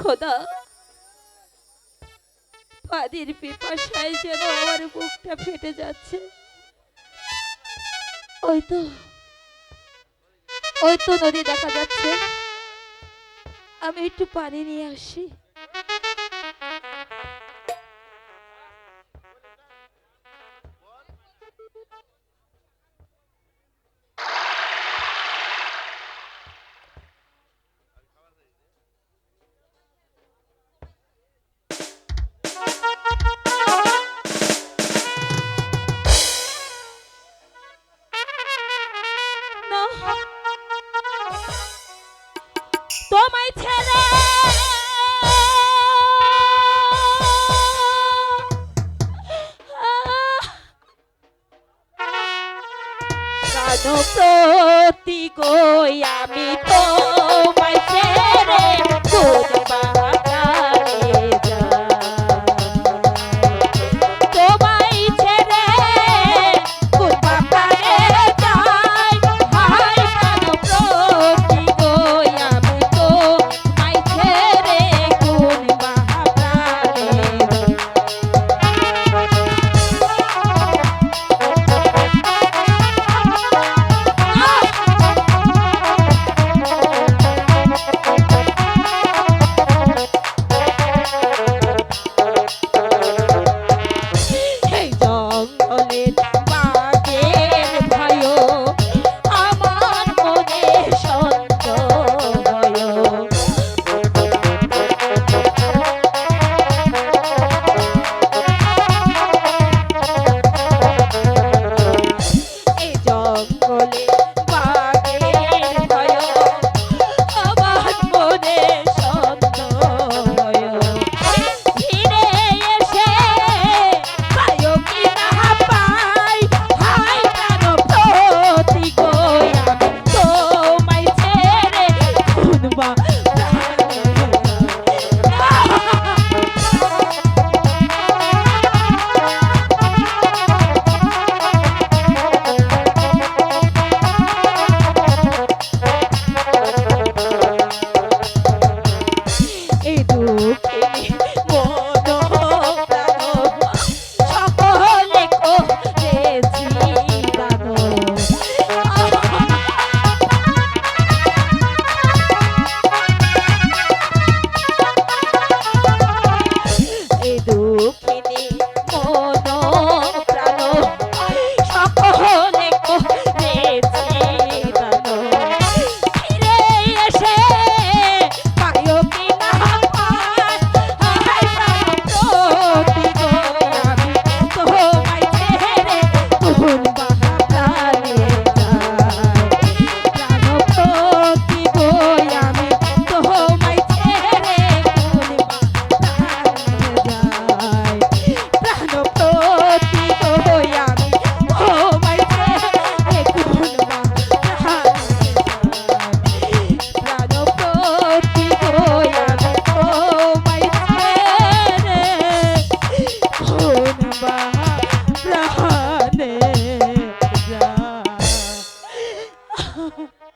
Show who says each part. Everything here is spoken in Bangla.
Speaker 1: খোদা। পাদির পিপাসায় যেন আমার বুকটা ফেটে যাচ্ছে। ওই তো ওই তো নদী দেখা যাচ্ছে। আমি একটু পানি নিয়ে আসি। না। জানো প্রতি গো আমি তো মাই ছেড়ে তোর Ha ha ha.